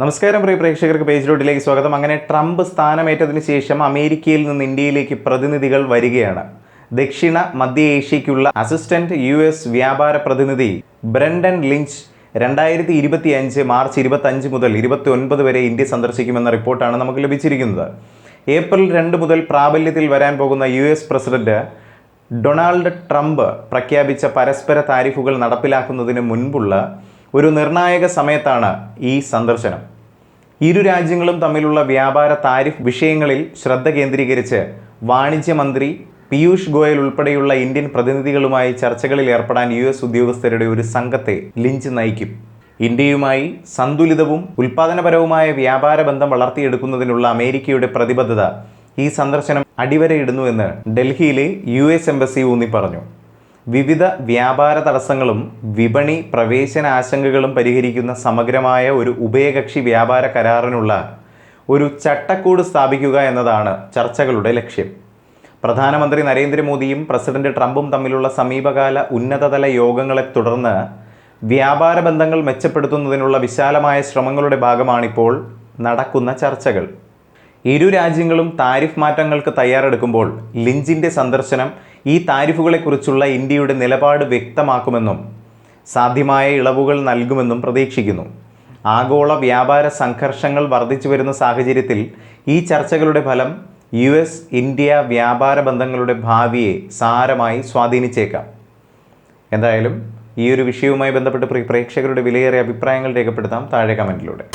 നമസ്കാരം പ്രിയ പ്രേക്ഷകർക്ക് പേജ് പേജിലോട്ടിലേക്ക് സ്വാഗതം. അങ്ങനെ ട്രംപ് സ്ഥാനമേറ്റതിന് ശേഷം അമേരിക്കയിൽ നിന്ന് ഇന്ത്യയിലേക്ക് പ്രതിനിധികൾ വരികയാണ്. ദക്ഷിണ മധ്യ ഏഷ്യയ്ക്കുള്ള അസിസ്റ്റന്റ് യു എസ് വ്യാപാര പ്രതിനിധി ബ്രണ്ടൻ ലിഞ്ച് രണ്ടായിരത്തി ഇരുപത്തി അഞ്ച് മാർച്ച് ഇരുപത്തഞ്ച് മുതൽ ഇരുപത്തി ഒൻപത് വരെ ഇന്ത്യ സന്ദർശിക്കുമെന്ന റിപ്പോർട്ടാണ് നമുക്ക് ലഭിച്ചിരിക്കുന്നത്. ഏപ്രിൽ രണ്ട് മുതൽ പ്രാബല്യത്തിൽ വരാൻ പോകുന്ന U S president Donald Trump പ്രഖ്യാപിച്ച പരസ്പര താരിഫുകൾ നടപ്പിലാക്കുന്നതിന് മുൻപുള്ള ഒരു നിർണായക സമയത്താണ് ഈ സന്ദർശനം. ഇരു രാജ്യങ്ങളും തമ്മിലുള്ള വ്യാപാര താരിഫ് വിഷയങ്ങളിൽ ശ്രദ്ധ കേന്ദ്രീകരിച്ച് വാണിജ്യ മന്ത്രി പീയൂഷ് ഗോയൽ ഉൾപ്പെടെയുള്ള ഇന്ത്യൻ പ്രതിനിധികളുമായി ചർച്ചകളിൽ ഏർപ്പെടാൻ യു എസ് ഉദ്യോഗസ്ഥരുടെ ഒരു സംഘത്തെ ലിഞ്ച് നയിക്കും. ഇന്ത്യയുമായി സന്തുലിതവും ഉൽപാദനപരവുമായ വ്യാപാര ബന്ധം വളർത്തിയെടുക്കുന്നതിനുള്ള അമേരിക്കയുടെ പ്രതിബദ്ധത ഈ സന്ദർശനം അടിവരയിടുന്നുവെന്ന് ഡൽഹിയിലെ യു എസ് എംബസി ഊന്നി പറഞ്ഞു. വിവിധ വ്യാപാര തടസ്സങ്ങളും വിപണി പ്രവേശന ആശങ്കകളും പരിഹരിക്കുന്ന സമഗ്രമായ ഒരു ഉഭയകക്ഷി വ്യാപാര കരാറിനുള്ള ഒരു ചട്ടക്കൂട് സ്ഥാപിക്കുക എന്നതാണ് ചർച്ചകളുടെ ലക്ഷ്യം. പ്രധാനമന്ത്രി നരേന്ദ്രമോദിയും പ്രസിഡന്റ് ട്രംപും തമ്മിലുള്ള സമീപകാല ഉന്നതതല യോഗങ്ങളെ തുടർന്ന് വ്യാപാര ബന്ധങ്ങൾ മെച്ചപ്പെടുത്തുന്നതിനുള്ള വിശാലമായ ശ്രമങ്ങളുടെ ഭാഗമാണിപ്പോൾ നടക്കുന്ന ചർച്ചകൾ. ഇരു രാജ്യങ്ങളും താരിഫ് മാറ്റങ്ങൾക്ക് തയ്യാറെടുക്കുമ്പോൾ ലിഞ്ചിന്റെ സന്ദർശനം ഈ താരിഫുകളെക്കുറിച്ചുള്ള ഇന്ത്യയുടെ നിലപാട് വ്യക്തമാക്കുമെന്നും സാധ്യമായ ഇളവുകൾ നൽകുമെന്നും പ്രതീക്ഷിക്കുന്നു. ആഗോള വ്യാപാര സംഘർഷങ്ങൾ വർദ്ധിച്ചു വരുന്ന സാഹചര്യത്തിൽ ഈ ചർച്ചകളുടെ ഫലം യു എസ് ഇന്ത്യ വ്യാപാര ബന്ധങ്ങളുടെ ഭാവിയെ സാരമായി സ്വാധീനിച്ചേക്കാം. എന്തായാലും ഈ ഒരു വിഷയവുമായി ബന്ധപ്പെട്ട് പ്രേക്ഷകരുടെ വിലയേറിയ അഭിപ്രായങ്ങൾ രേഖപ്പെടുത്താം. താഴെ കമന്റിലൂടെ